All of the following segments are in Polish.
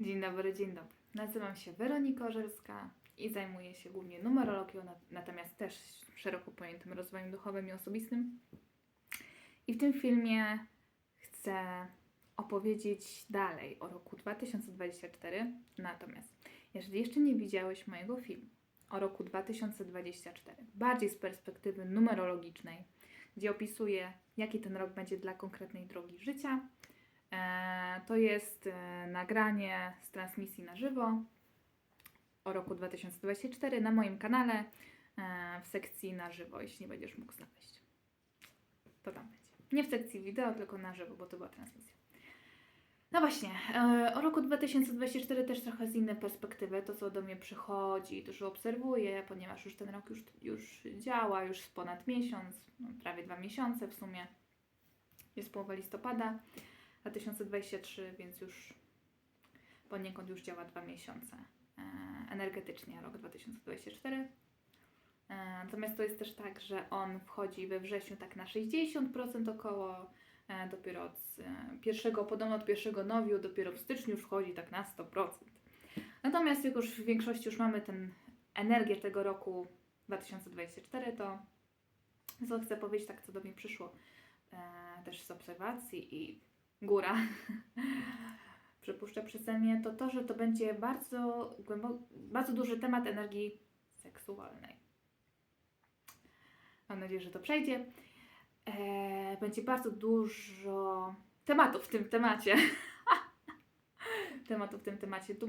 Dzień dobry, dzień dobry. Nazywam się Weronika Orzelska i zajmuję się głównie numerologią, na- natomiast też szeroko pojętym rozwojem duchowym i osobistym. I w tym filmie chcę opowiedzieć dalej o roku 2024. Natomiast, jeżeli jeszcze nie widziałeś mojego filmu o roku 2024, bardziej z perspektywy numerologicznej, gdzie opisuję, jaki ten rok będzie dla konkretnej drogi życia, To jest e, nagranie z transmisji na żywo o roku 2024 na moim kanale e, w sekcji na żywo, jeśli nie będziesz mógł znaleźć. To tam będzie. Nie w sekcji wideo, tylko na żywo, bo to była transmisja. No właśnie, e, o roku 2024 też trochę z innej perspektywy, to co do mnie przychodzi, że obserwuję, ponieważ już ten rok już, już działa, już ponad miesiąc, no, prawie dwa miesiące w sumie, jest połowa listopada. 2023, więc już poniekąd już działa dwa miesiące e, energetycznie rok 2024. E, Natomiast to jest też tak, że on wchodzi we wrześniu tak na 60% około, e, dopiero od pierwszego, podobno od pierwszego nowiu, dopiero w styczniu już wchodzi tak na 100%. Natomiast jak już w większości już mamy ten energię tego roku 2024, to co chcę powiedzieć, tak co do mnie przyszło też z obserwacji i góra przypuszcza przeze mnie, to to, że to będzie bardzo, głębo, bardzo duży temat energii seksualnej. Mam nadzieję, że to przejdzie. E, będzie bardzo dużo tematów w tym temacie. tematów w tym temacie. Tu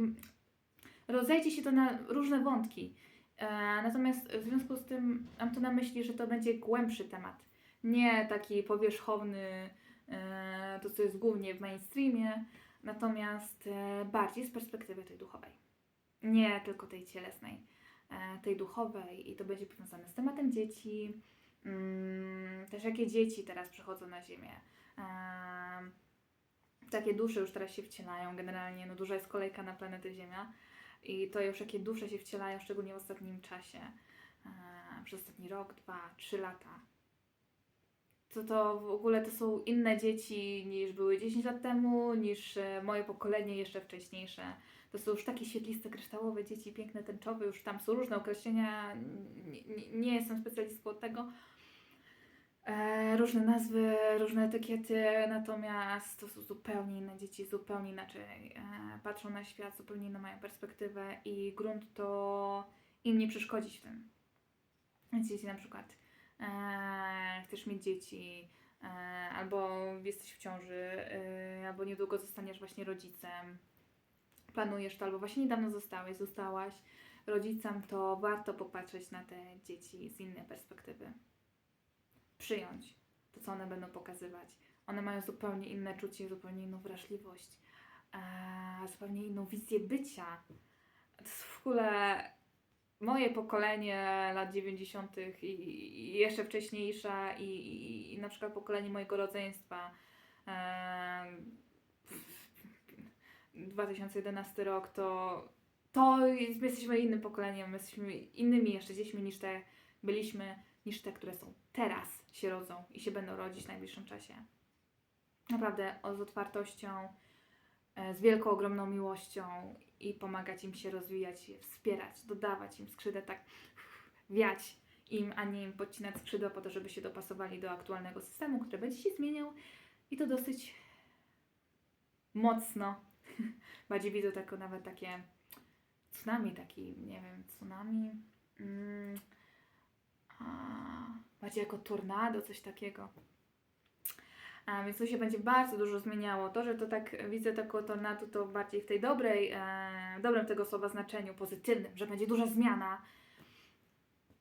rozejdzie się to na różne wątki. E, natomiast w związku z tym mam to na myśli, że to będzie głębszy temat. Nie taki powierzchowny, to co jest głównie w mainstreamie, natomiast e, bardziej z perspektywy tej duchowej. Nie tylko tej cielesnej, e, tej duchowej i to będzie powiązane z tematem dzieci, mm, też jakie dzieci teraz przychodzą na ziemię. Em, Takie dusze już teraz się wcielają, generalnie no duża jest kolejka na planetę Ziemia i to już jakie dusze się wcielają, szczególnie w ostatnim czasie, e, przez ostatni rok, dwa, trzy lata to to w ogóle to są inne dzieci niż były 10 lat temu, niż e, moje pokolenie jeszcze wcześniejsze. To są już takie świetliste, kryształowe dzieci, piękne, tęczowe, już tam są różne określenia, nie, nie, nie jestem specjalistką od tego. E, różne nazwy, różne etykiety, natomiast to są zupełnie inne dzieci, zupełnie inaczej e, patrzą na świat, zupełnie inną mają perspektywę i grunt to im nie przeszkodzić w tym. Dzieci na przykład e, chcesz mieć dzieci, e, albo jesteś w ciąży, e, albo niedługo zostaniesz właśnie rodzicem, planujesz to, albo właśnie niedawno zostałeś, zostałaś rodzicem, to warto popatrzeć na te dzieci z innej perspektywy. Przyjąć to, co one będą pokazywać. One mają zupełnie inne czucie, zupełnie inną wrażliwość, e, zupełnie inną wizję bycia. To jest w ogóle moje pokolenie lat 90. i, jeszcze wcześniejsza i, i, i na przykład pokolenie mojego rodzeństwa em, 2011 rok to to my jesteśmy innym pokoleniem, my jesteśmy innymi jeszcze dziećmi niż te byliśmy, niż te, które są teraz się rodzą i się będą rodzić w najbliższym czasie. Naprawdę z otwartością, e, z wielką, ogromną miłością i pomagać im się rozwijać, wspierać, dodawać im skrzydeł, tak wiać im, a nie im podcinać skrzydła po to, żeby się dopasowali do aktualnego systemu, który będzie się zmieniał i to dosyć mocno. Bardziej widzę tylko nawet takie tsunami, taki, nie wiem, tsunami. Mm, a, bardziej jako tornado, coś takiego. A więc tu się będzie bardzo dużo zmieniało. To, że to tak widzę taką tornado, to bardziej w tej dobrej, e, dobrym tego słowa znaczeniu, pozytywnym, że będzie duża zmiana.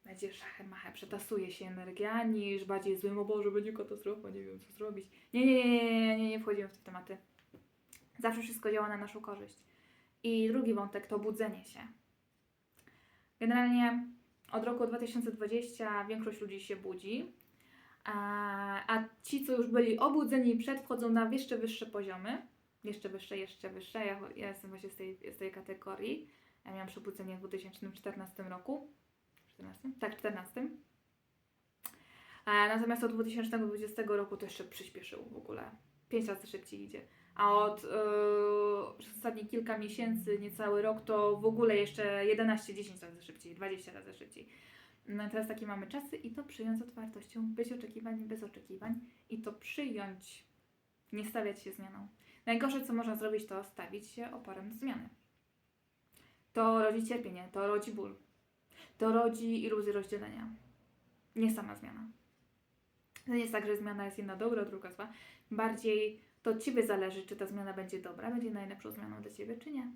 Będzie szachem przetasuje się energia, niż bardziej złym, o Boże, będzie katastrofa, nie wiem co zrobić. Nie, nie, nie, nie, nie, nie, nie wchodzimy w te tematy. Zawsze wszystko działa na naszą korzyść. I drugi wątek to budzenie się. Generalnie od roku 2020 większość ludzi się budzi, a, a ci, co już byli obudzeni przed, wchodzą na jeszcze wyższe poziomy. Jeszcze wyższe, jeszcze wyższe. Ja, ja jestem właśnie z tej, z tej kategorii. Ja miałam przebudzenie w 2014 roku. 14? Tak, 14. A natomiast od 2020 roku to jeszcze przyspieszył w ogóle. 5 razy szybciej idzie. A od yy, ostatnie kilka miesięcy, niecały rok, to w ogóle jeszcze 11-10 razy szybciej, 20 razy szybciej. No teraz takie mamy czasy i to przyjąć z otwartością, być oczekiwań bez oczekiwań i to przyjąć, nie stawiać się zmianą. Najgorsze, co można zrobić, to stawić się oporem zmiany. To rodzi cierpienie, to rodzi ból, to rodzi iluzję rozdzielenia. Nie sama zmiana. To nie jest tak, że zmiana jest jedna dobra, druga zła. Bardziej to od Ciebie zależy, czy ta zmiana będzie dobra, będzie najlepszą zmianą dla Ciebie, czy nie.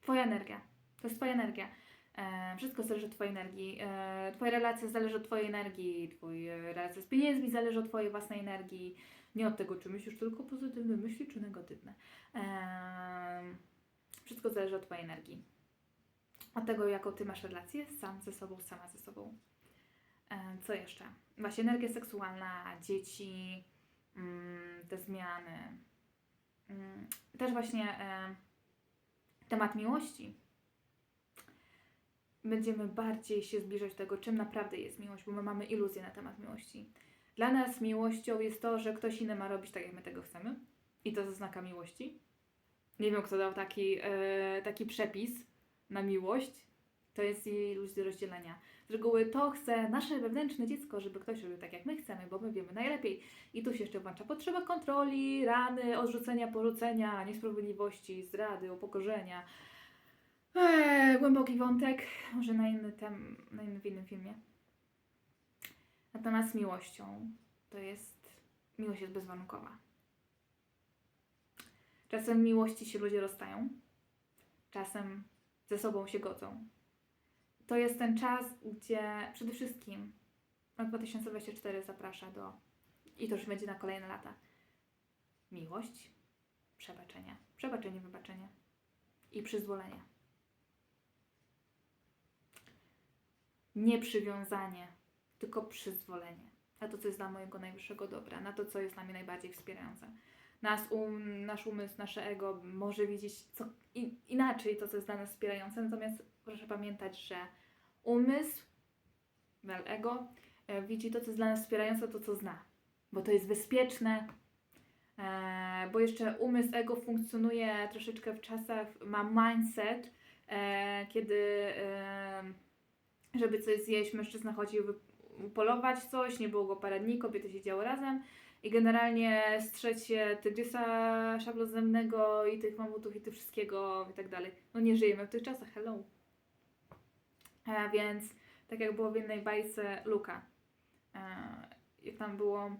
Twoja energia. To jest Twoja energia. E, wszystko zależy od Twojej energii. E, twoja relacja zależy od Twojej energii. Twoja relacja z pieniędzmi zależy od Twojej własnej energii. Nie od tego, czy myślisz tylko pozytywne myśli, czy negatywne. E, wszystko zależy od Twojej energii. Od tego, jaką Ty masz relację sam ze sobą, sama ze sobą. E, co jeszcze? Właśnie energia seksualna, dzieci, mm, te zmiany. Mm, też właśnie e, temat miłości. Będziemy bardziej się zbliżać do tego, czym naprawdę jest miłość, bo my mamy iluzję na temat miłości. Dla nas miłością jest to, że ktoś inny ma robić tak, jak my tego chcemy. I to ze znaka miłości. Nie wiem, kto dał taki, e, taki przepis na miłość. To jest jej iluzja rozdzielenia. Z reguły to chce nasze wewnętrzne dziecko, żeby ktoś robił tak, jak my chcemy, bo my wiemy najlepiej. I tu się jeszcze włącza potrzeba kontroli, rany, odrzucenia, porzucenia, niesprawiedliwości, zdrady, upokorzenia. Eee, głęboki wątek, może na inny tem, na w innym filmie. Natomiast miłością to jest, miłość jest bezwarunkowa. Czasem miłości się ludzie rozstają, czasem ze sobą się godzą. To jest ten czas, gdzie przede wszystkim rok 2024 zaprasza do, i to już będzie na kolejne lata, miłość, przebaczenie, przebaczenie, wybaczenie i przyzwolenie. Nie przywiązanie, tylko przyzwolenie. Na to, co jest dla mojego najwyższego dobra, na to, co jest dla mnie najbardziej wspierające. Nas um, nasz umysł, nasze ego może widzieć co, i, inaczej to, co jest dla nas wspierające, natomiast proszę pamiętać, że umysł, well, ego, e, widzi to, co jest dla nas wspierające, to, co zna, bo to jest bezpieczne, e, bo jeszcze umysł, ego funkcjonuje troszeczkę w czasach, ma mindset, e, kiedy e, żeby coś zjeść, mężczyzna chodził polować coś, nie było go parę dni, kobiety siedziały razem i generalnie strzeć się tygrysa szablozemnego i tych mamutów i tych wszystkiego i tak dalej. No nie żyjemy w tych czasach, hello. E, więc tak jak było w jednej bajce Luka, e, jak tam było,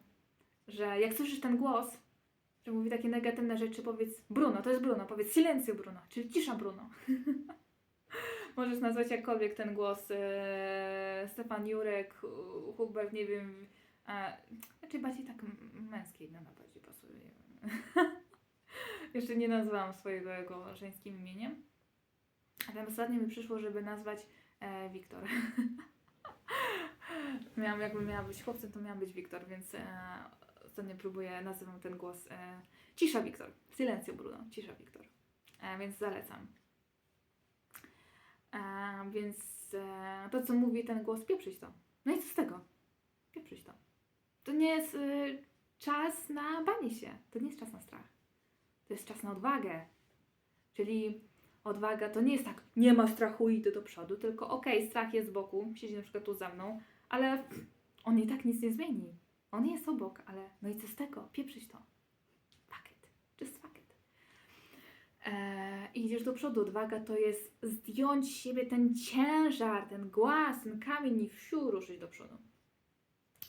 że jak słyszysz ten głos, że mówi takie negatywne rzeczy, powiedz Bruno, to jest Bruno, powiedz silencio Bruno, czyli cisza Bruno. Możesz nazwać jakkolwiek ten głos e, Stefan Jurek, Hu- Hubert, nie wiem, e, znaczy bardziej tak męskiej na bardziej pasuje. Jeszcze nie nazwałam swojego jego żeńskim imieniem. A tam ostatnio mi przyszło, żeby nazwać e, Wiktor. miałam, jakbym miała być chłopcem, to miałam być Wiktor, więc e, ostatnio próbuję, nazywam ten głos e, Cisza Wiktor. Silencio Bruno, Cisza Wiktor. E, więc zalecam. E, więc e, to, co mówi ten głos, pieprzyć to. No i co z tego? Pieprzyć to. To nie jest y, czas na banie się. To nie jest czas na strach. To jest czas na odwagę. Czyli odwaga to nie jest tak, nie ma strachu, idę do przodu, tylko okej, strach jest z boku, siedzi na przykład tu za mną, ale on i tak nic nie zmieni. On jest obok, ale no i co z tego? Pieprzyć to. I idziesz do przodu. Odwaga to jest zdjąć z siebie ten ciężar, ten głaz, ten kamień i wsiu ruszyć do przodu.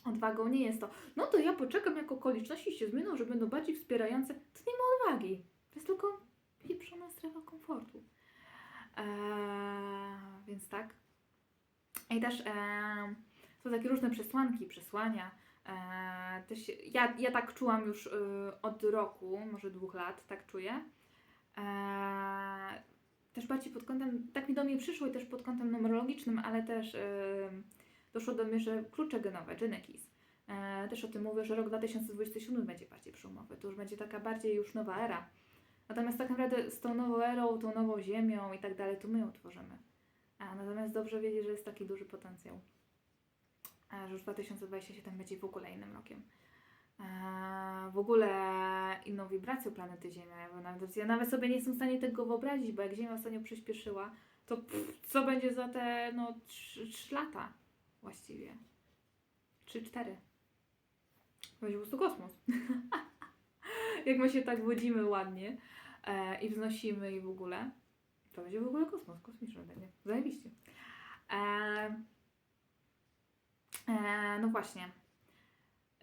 Odwagą nie jest to, no to ja poczekam, jak okoliczności się zmienią, że będą bardziej wspierające. To nie ma odwagi. To jest tylko pieprzona strefa komfortu. Eee, więc tak. I też eee, są takie różne przesłanki, przesłania. Eee, też ja, ja tak czułam już y, od roku, może dwóch lat, tak czuję. Eee, też bardziej pod kątem, tak mi do mnie przyszło i też pod kątem numerologicznym, ale też em, doszło do mnie, że klucze genowe, Genekis. E, też o tym mówię, że rok 2027 będzie bardziej przełomowy. To już będzie taka bardziej już nowa era. Natomiast tak naprawdę z tą nową erą, tą nową ziemią i tak dalej, to my ją tworzymy. Natomiast dobrze wiedzieć, że jest taki duży potencjał. Że już 2027 będzie w ogóle innym rokiem. E, w ogóle inną wibracją planety Ziemia. Bo nawet, ja nawet sobie nie jestem w stanie tego wyobrazić, bo jak Ziemia ostatnio przyspieszyła, to pff, co będzie za te no 3 lata właściwie? 3-4. Będzie po prostu kosmos. jak my się tak wodzimy ładnie e, i wznosimy i w ogóle, to będzie w ogóle kosmos, kosmiczny będzie. Zajebiście. E, e, no właśnie.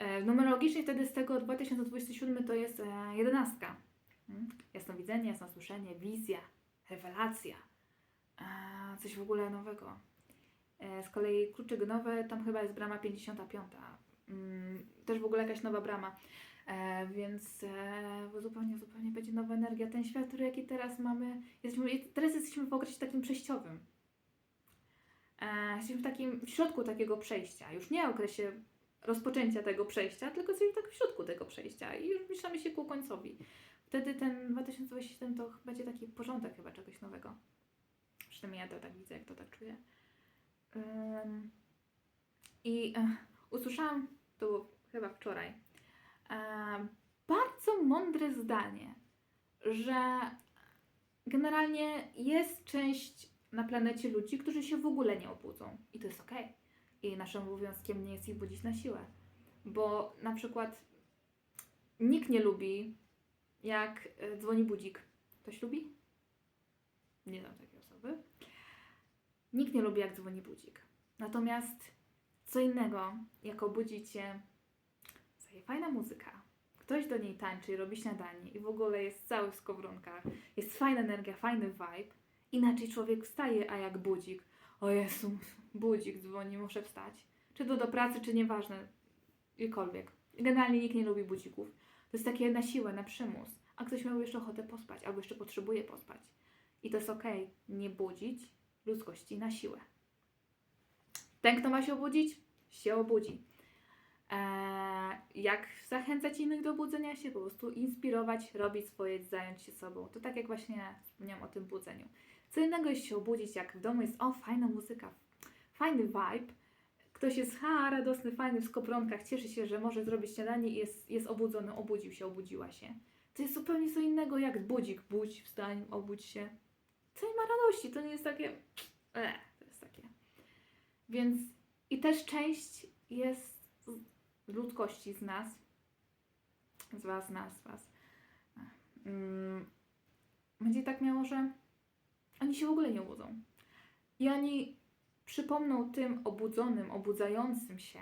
E, numerologicznie wtedy z tego 2027 to jest e, jedenastka. Mm? Jasnowidzenie, jasnosłyszenie, wizja, rewelacja. E, coś w ogóle nowego. Z kolei kluczyk nowe, tam chyba jest brama 55. Mm, też w ogóle jakaś nowa brama. Więc zupełnie, zupełnie będzie nowa energia. Ten świat, który jaki teraz mamy, jesteśmy, teraz jesteśmy w okresie takim przejściowym. Jesteśmy w takim, w środku takiego przejścia. Już nie okresie rozpoczęcia tego przejścia, tylko jesteśmy tak w środku tego przejścia i już zbliżamy się ku końcowi. Wtedy ten 2027 to będzie taki porządek chyba czegoś nowego. Przynajmniej ja to tak widzę, jak to tak czuję. Ym, I e, usłyszałam, to było chyba wczoraj, e, bardzo mądre zdanie, że generalnie jest część na planecie ludzi, którzy się w ogóle nie obudzą. I to jest okej. I naszym obowiązkiem nie jest ich budzić na siłę. Bo na przykład nikt nie lubi, jak e, dzwoni budzik. Ktoś lubi? Nie znam takiej osoby. Nikt nie lubi, jak dzwoni budzik. Natomiast co innego, jak obudzi cię fajna muzyka, ktoś do niej tańczy i robi śniadanie i w ogóle jest cały w skowronkach, jest fajna energia, fajny vibe, inaczej człowiek wstaje, a jak budzik, o Jezu, budzik dzwoni, muszę wstać. Czy to do pracy, czy nieważne, jakkolwiek. Generalnie nikt nie lubi budzików. To jest takie na siłę, na przymus. A ktoś miał jeszcze ochotę pospać, albo jeszcze potrzebuje pospać. I to jest okej, nie budzić ludzkości na siłę. Ten, kto ma się obudzić, się obudzi. Eee, jak zachęcać innych do budzenia się? Po prostu inspirować, robić swoje, zająć się sobą. To tak jak właśnie wspomniałam o tym budzeniu. Co innego jest się obudzić, jak w domu jest, o, fajna muzyka, fajny vibe, ktoś jest, ha, radosny, fajny w skowronkach, cieszy się, że może zrobić śniadanie i jest, jest obudzony, obudził się, obudziła się. To jest zupełnie co innego jak budzik, budź, wstań, obudź się. Co nie ma radości, to nie jest takie, e, to jest takie. Więc i też część jest ludzkości, z nas, z was, nas, was, mm, będzie tak miało, że oni się w ogóle nie obudzą. I oni przypomną tym obudzonym, obudzającym się,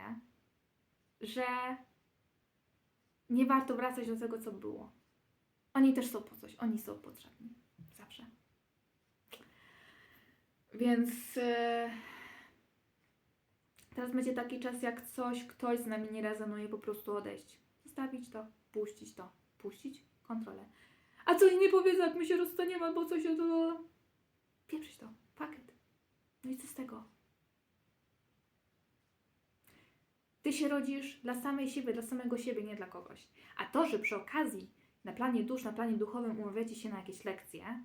że nie warto wracać do tego, co było. Oni też są po coś, oni są potrzebni. Zawsze. Więc e, teraz będzie taki czas, jak coś, ktoś z nami nie rezonuje, po prostu odejść. Zostawić to, puścić to, puścić kontrolę. A co inni powiedzą, jak my się rozstaniemy, albo coś to... Pieprzyć to, pakiet. No i co z tego? Ty się rodzisz dla samej siebie, dla samego siebie, nie dla kogoś. A to, że przy okazji na planie dusz, na planie duchowym umawiacie się na jakieś lekcje,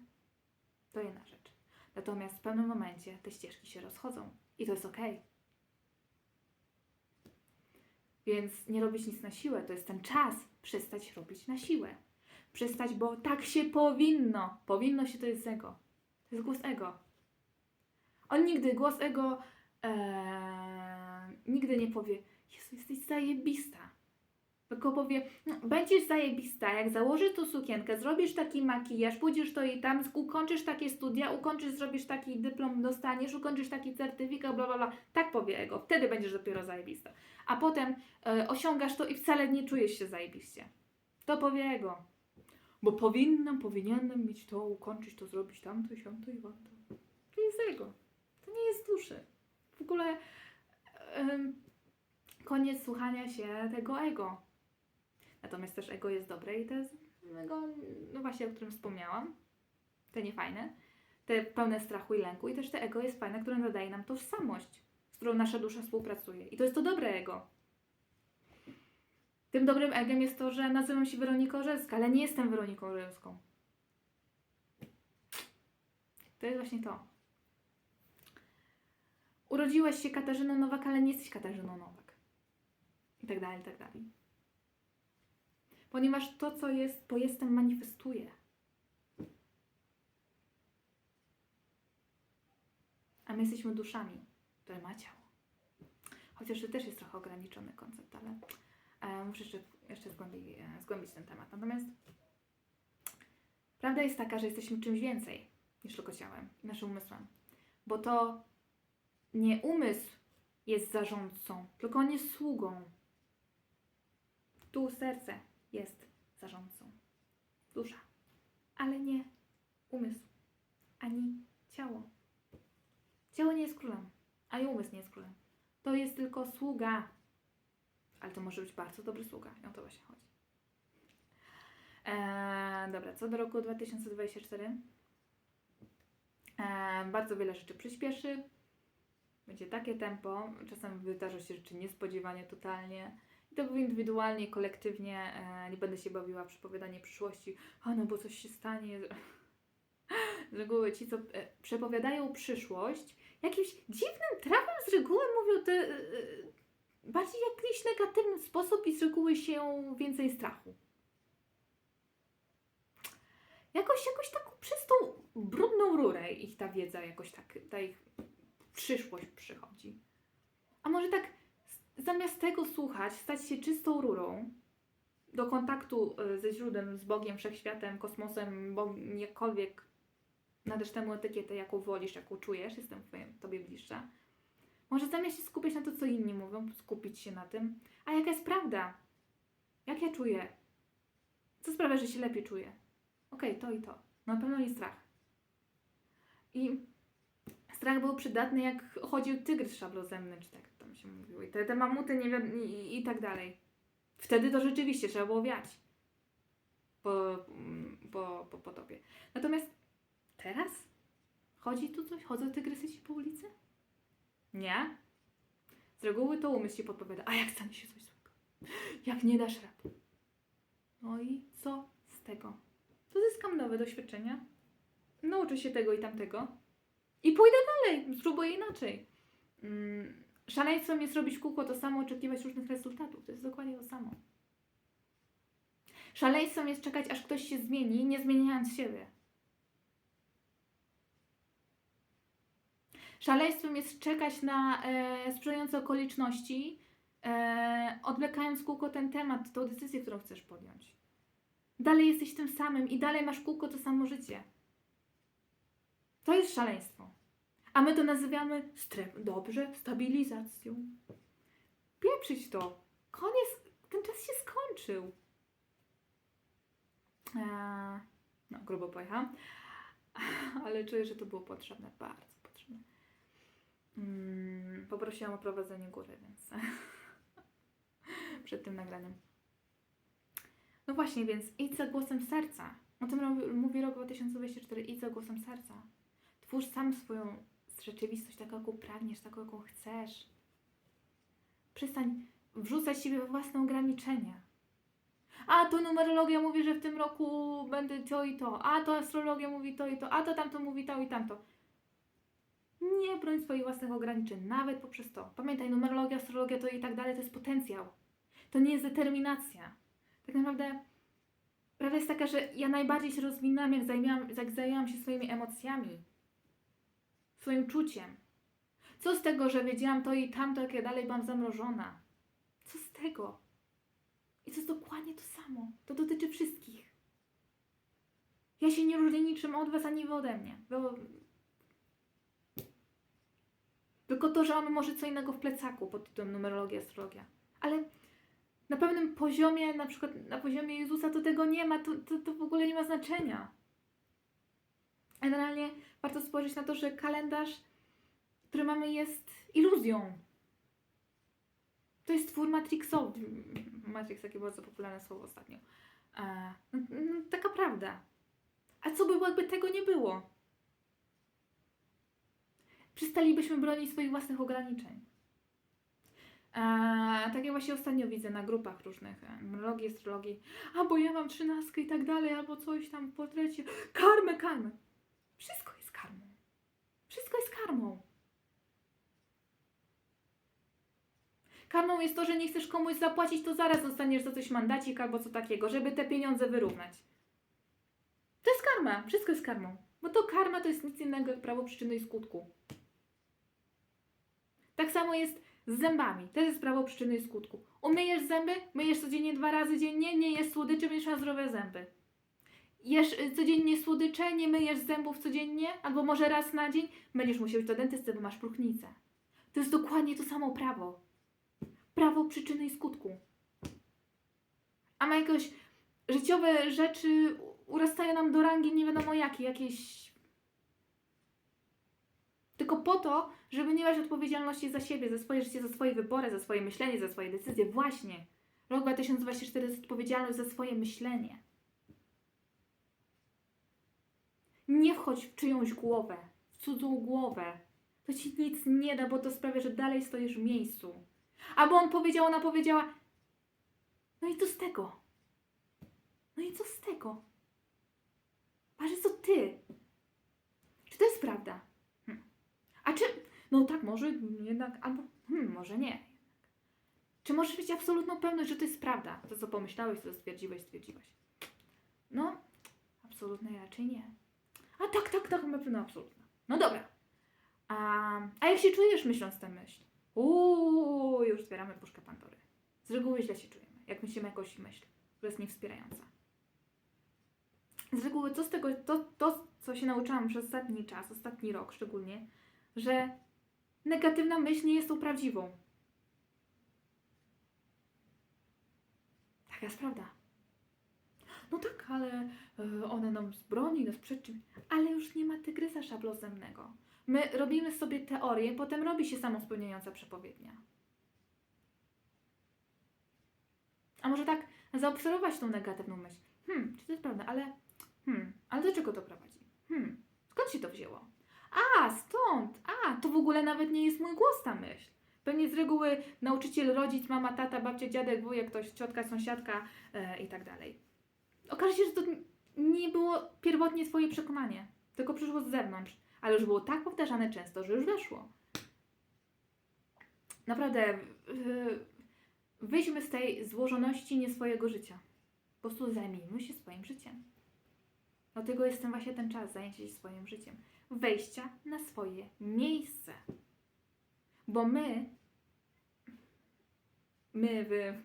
to jedna rzecz. Natomiast w pewnym momencie te ścieżki się rozchodzą i to jest okej. Więc nie robić nic na siłę, to jest ten czas przestać robić na siłę. Przestać, bo tak się powinno. Powinno się to jest ego. To jest głos ego. On nigdy, głos ego, ee, nigdy nie powie, Jezu, jesteś zajebista. Tylko powie, no, będziesz zajebista, jak założysz tą sukienkę, zrobisz taki makijaż, pójdziesz to i tam, ukończysz takie studia, ukończysz, zrobisz taki dyplom, dostaniesz, ukończysz taki certyfikat, bla, bla, bla. Tak powie ego, wtedy będziesz dopiero zajebista. A potem e, osiągasz to i wcale nie czujesz się zajebiście. To powie ego. Bo powinnam, powinienem mieć to, ukończyć to, zrobić tamto, siamto i wamto. To jest ego. To nie jest duszy. W ogóle em, koniec słuchania się tego ego. Natomiast też ego jest dobre i to jest ego, no właśnie, o którym wspomniałam. Te niefajne, te pełne strachu i lęku. I też te ego jest fajne, które nadaje nam tożsamość, z którą nasza dusza współpracuje. I to jest to dobre ego. Tym dobrym egiem jest to, że nazywam się Weronika Orzelska, ale nie jestem Weroniką Orzelską. To jest właśnie to. Urodziłeś się Katarzyną Nowak, ale nie jesteś Katarzyną Nowak. I tak dalej, i tak dalej. Ponieważ to, co jest, bo jestem, manifestuje. A my jesteśmy duszami, które ma ciało. Chociaż to też jest trochę ograniczony koncept, ale muszę jeszcze, jeszcze zgłębić, e, zgłębić ten temat. Natomiast prawda jest taka, że jesteśmy czymś więcej niż tylko ciałem i naszym umysłem. Bo to nie umysł jest zarządcą, tylko on jest sługą. Tu serce jest zarządcą. Dusza. Ale nie umysł. Ani ciało. Ciało nie jest królem, a i umysł nie jest królem. To jest tylko sługa. Ale to może być bardzo dobry sługa. I o to właśnie chodzi. Eee, dobra, co do roku 2024. Eee, bardzo wiele rzeczy przyspieszy. Będzie takie tempo. Czasem wydarzą się rzeczy niespodziewanie totalnie. I to indywidualnie, kolektywnie. E, nie będę się bawiła w przepowiadanie przyszłości. A no, bo coś się stanie. Z reguły ci, co e, przepowiadają przyszłość, jakimś dziwnym trafem z reguły mówią te e, bardziej w jakiś negatywny sposób i z reguły się więcej strachu. Jakoś, jakoś taką przez tą brudną rurę ich ta wiedza jakoś tak, ta ich przyszłość przychodzi. A może tak zamiast tego słuchać, stać się czystą rurą do kontaktu y, ze źródłem, z Bogiem, wszechświatem, kosmosem, Bogiem, jakkolwiek nadasz temu etykietę, jaką wolisz, jaką czujesz, jestem tobie bliższa. Może zamiast się skupiać na to, co inni mówią, skupić się na tym, a jaka jest prawda? Jak ja czuję? Co sprawia, że się lepiej czuję? Okej, to i to. Na pewno nie strach. I strach był przydatny, jak chodził tygrys szablozemny, czy tak tam się mówiło. I te, te mamuty nie wi- i, i tak dalej. Wtedy to rzeczywiście trzeba było wiać po, po, po potopie. Natomiast teraz chodzi tu coś? Chodzą tygrysy ci po ulicy? Nie. Z reguły to umysł ci podpowiada. A jak stanie się coś złego? Jak nie dasz rady? No i co z tego? To zyskam nowe doświadczenia. Nauczę się tego i tamtego. I pójdę dalej. Spróbuję inaczej. Mm, szaleństwem jest robić kółko to samo, oczekiwać różnych rezultatów. To jest dokładnie to samo. Szaleństwem jest czekać, aż ktoś się zmieni, nie zmieniając siebie. Szaleństwem jest czekać na e, sprzyjające okoliczności, e, odwlekając kółko ten temat, tą decyzję, którą chcesz podjąć. Dalej jesteś tym samym i dalej masz kółko to samo życie. To jest szaleństwo. A my to nazywamy stref, dobrze, stabilizacją. Pieprzyć to. Koniec, ten czas się skończył. Eee, no, grubo pojechałam. Ale czuję, że to było potrzebne, bardzo. Mm, poprosiłam o prowadzenie góry, więc przed tym nagraniem. No właśnie, więc idź za głosem serca. O tym mówi rok 2024. Idź za głosem serca. Twórz sam swoją rzeczywistość taką, jaką pragniesz, taką, jaką chcesz. Przestań wrzucać siebie we własne ograniczenia. A to numerologia mówi, że w tym roku będę to i to. A to astrologia mówi to i to. A to tamto mówi to i tamto. Nie broń swoich własnych ograniczeń, nawet poprzez to. Pamiętaj, numerologia, astrologia to i tak dalej to jest potencjał. To nie jest determinacja. Tak naprawdę prawda jest taka, że ja najbardziej się rozwinęłam, jak zajęłam, jak się swoimi emocjami, swoim czuciem. Co z tego, że wiedziałam to i tamto, jak ja dalej byłam zamrożona? Co z tego? I to jest dokładnie to samo. To dotyczy wszystkich. Ja się nie różnię niczym od Was, ani Wy ode mnie. Bo... Tylko to, że mamy może co innego w plecaku pod tytułem numerologia, astrologia. Ale na pewnym poziomie, na przykład na poziomie Jezusa, to tego nie ma, to, to, to w ogóle nie ma znaczenia. Generalnie warto spojrzeć na to, że kalendarz, który mamy, jest iluzją. To jest twór Matrixowy. Matrix, takie bardzo popularne słowo ostatnio. E, no, no, taka prawda. A co by było, jakby tego nie było? Przestalibyśmy bronić swoich własnych ograniczeń. E, tak jak właśnie ostatnio widzę na grupach różnych, e, numerologii, astrologii, a bo ja mam trzynastkę i tak dalej, albo coś tam w portrecie, karmę, karmę. Wszystko jest karmą. Wszystko jest karmą. Karmą jest to, że nie chcesz komuś zapłacić, to zaraz dostaniesz za coś mandacik albo co takiego, żeby te pieniądze wyrównać. To jest karma. Wszystko jest karmą. Bo to karma to jest nic innego jak prawo przyczyny i skutku. Tak samo jest z zębami. To jest prawo przyczyny i skutku. Umyjesz zęby, myjesz codziennie dwa razy dziennie, nie jesz słodyczy, będziesz miał zdrowe zęby. Jesz y, codziennie słodycze, nie myjesz zębów codziennie, albo może raz na dzień, będziesz musiał iść do dentysty, bo masz próchnicę. To jest dokładnie to samo prawo. Prawo przyczyny i skutku. A ma jakoś życiowe rzeczy urastają nam do rangi nie wiadomo jakiej, jakieś... Tylko po to, żeby nie brać odpowiedzialności za siebie, za swoje życie, za swoje wybory, za swoje myślenie, za swoje decyzje. Właśnie. Rok 2024 jest odpowiedzialność za swoje myślenie. Nie wchodź w czyjąś głowę, w cudzą głowę. To ci nic nie da, bo to sprawia, że dalej stoisz w miejscu. Albo on powiedział, ona powiedziała. No i co z tego? No i co z tego? Patrz, co ty. Czy to jest prawda? A czy. No tak, może jednak, albo. Hmm, może nie. Czy możesz mieć absolutną pewność, że to jest prawda? To, co pomyślałeś, to stwierdziłeś, stwierdziłeś. No, absolutnie raczej nie. A tak, tak, tak, na pewno absolutna. No dobra. A, a jak się czujesz myśląc tę myśl? Uuu, już zbieramy puszkę Pandory. Z reguły źle się czujemy, jak myślimy jakąś myśl, która jest niewspierająca. Z reguły co z tego, to, to co się nauczyłam przez ostatni czas, ostatni rok szczególnie, że negatywna myśl nie jest tą prawdziwą. Taka jest prawda. No tak, ale e, ona nam zbroni, nas przed. Ale już nie ma tygrysa szablozemnego. My robimy sobie teorię, potem robi się samospełniająca przepowiednia. A może tak zaobserwować tą negatywną myśl. Hmm, czy to jest prawda, ale hmm, ale do czego to prowadzi? Hmm, skąd się to wzięło? A, stąd! A, to w ogóle nawet nie jest mój głos ta myśl. Pewnie z reguły nauczyciel, rodzic, mama, tata, babcia, dziadek, wujek, ktoś, ciotka, sąsiadka e, i tak dalej. Okaże się, że to nie było pierwotnie swoje przekonanie, tylko przyszło z zewnątrz, ale już było tak powtarzane często, że już weszło. Naprawdę, yy, wyjdźmy z tej złożoności nie swojego życia. Po prostu zajmijmy się swoim życiem. Dlatego jest ten właśnie ten czas zajęcia się swoim życiem. Wejścia na swoje miejsce. Bo my, my, wy,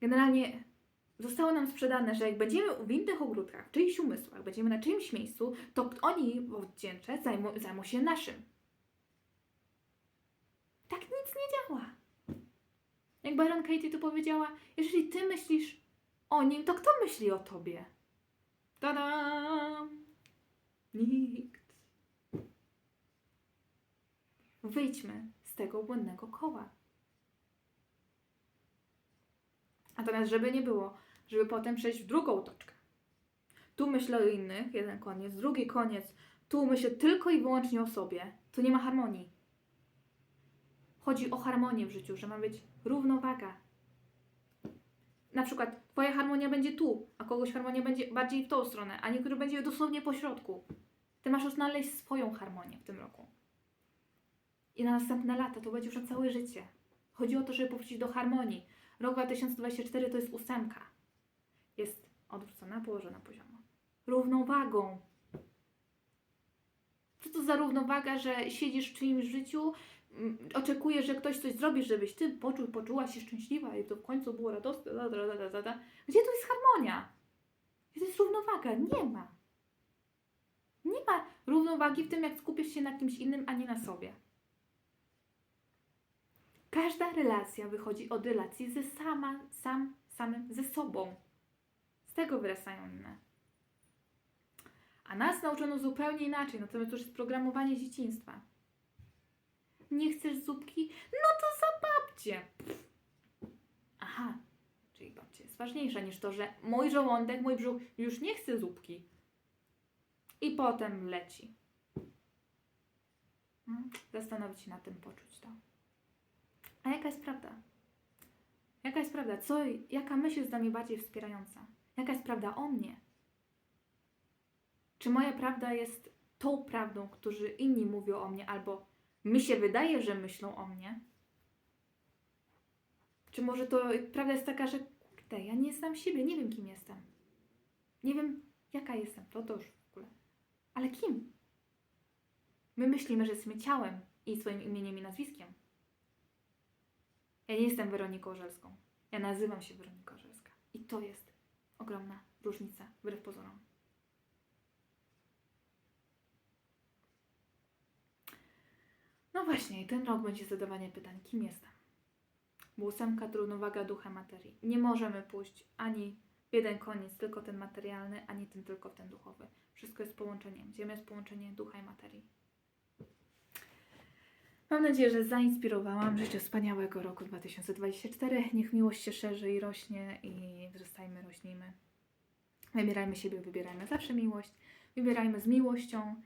generalnie zostało nam sprzedane, że jak będziemy w innych ogródkach, w czyichś umysłach, będziemy na czyimś miejscu, to oni w oddzięcze zajmą, zajmą się naszym. Tak nic nie działa. Jak Baron Katie tu powiedziała, jeżeli ty myślisz o nim, to kto myśli o tobie? Tada! Nikt. Wyjdźmy z tego błędnego koła. Natomiast, żeby nie było, żeby potem przejść w drugą toczkę. Tu myślę o innych, jeden koniec, drugi koniec, tu myślę tylko i wyłącznie o sobie, to nie ma harmonii. Chodzi o harmonię w życiu, że ma być równowaga. Na przykład Twoja harmonia będzie tu, a kogoś harmonia będzie bardziej w tą stronę, a niektóry będzie dosłownie po środku. Ty masz znaleźć swoją harmonię w tym roku. I na następne lata to będzie już na całe życie. Chodzi o to, żeby powrócić do harmonii. Rok 2024 to jest ósemka. Jest odwrócona, położona poziomo. Równowagą. Co to za równowaga, że siedzisz w czyimś życiu, mm, oczekujesz, że ktoś coś zrobi, żebyś ty poczuł, poczuła się szczęśliwa i to w końcu było radosne. Da, da, da, da, da. Gdzie tu jest harmonia? Gdzie to jest równowaga? Nie ma. Nie ma równowagi w tym, jak skupisz się na kimś innym, a nie na sobie. Każda relacja wychodzi od relacji ze sama, sam, samym ze sobą. Z tego wyrastają inne. A nas nauczono zupełnie inaczej, natomiast to już jest programowanie dzieciństwa. Nie chcesz zupki? No to za babcię. Aha, czyli babcia jest ważniejsza niż to, że mój żołądek, mój brzuch już nie chce zupki. I potem leci. Hmm? Zastanowić się nad tym, poczuć to. A jaka jest prawda? Jaka jest prawda? Co, jaka myśl jest dla mnie bardziej wspierająca? Jaka jest prawda o mnie? Czy moja prawda jest tą prawdą, którzy inni mówią o mnie, albo mi się wydaje, że myślą o mnie? Czy może to prawda jest taka, że kurde, ja nie znam siebie, nie wiem kim jestem. Nie wiem jaka jestem, to to już. Ale kim? My myślimy, że jesteśmy ciałem i swoim imieniem i nazwiskiem. Ja nie jestem Weroniką Orzelską. Ja nazywam się Weronika Orzelska. I to jest ogromna różnica, wbrew pozorom. No właśnie, i ten rok będzie zadawanie pytań, kim jestem? Bo ósemka to równowaga ducha materii. Nie możemy pójść ani jeden koniec, tylko ten materialny, ani ten tylko ten duchowy. Wszystko jest połączeniem. Ziemia jest połączenie ducha i materii. Mam nadzieję, że zainspirowałam. Życzę wspaniałego roku 2024. Niech miłość się szerzy i rośnie i wzrastajmy, rośnijmy. Wybierajmy siebie, wybierajmy zawsze miłość. Wybierajmy z miłością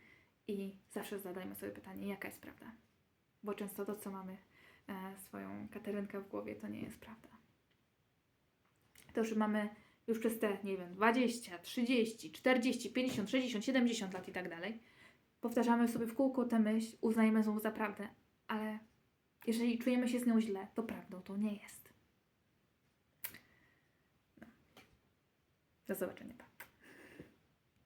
i zawsze zadajmy sobie pytanie, jaka jest prawda. Bo często to, co mamy e, swoją katerynkę w głowie, to nie jest prawda. To, że mamy już przez te, nie wiem, 20, 30, 40, 50, 60, 70 lat i tak dalej, powtarzamy sobie w kółko tę myśl, uznajemy ją za prawdę, ale jeżeli czujemy się z nią źle, to prawdą to nie jest. No. Do zobaczenia.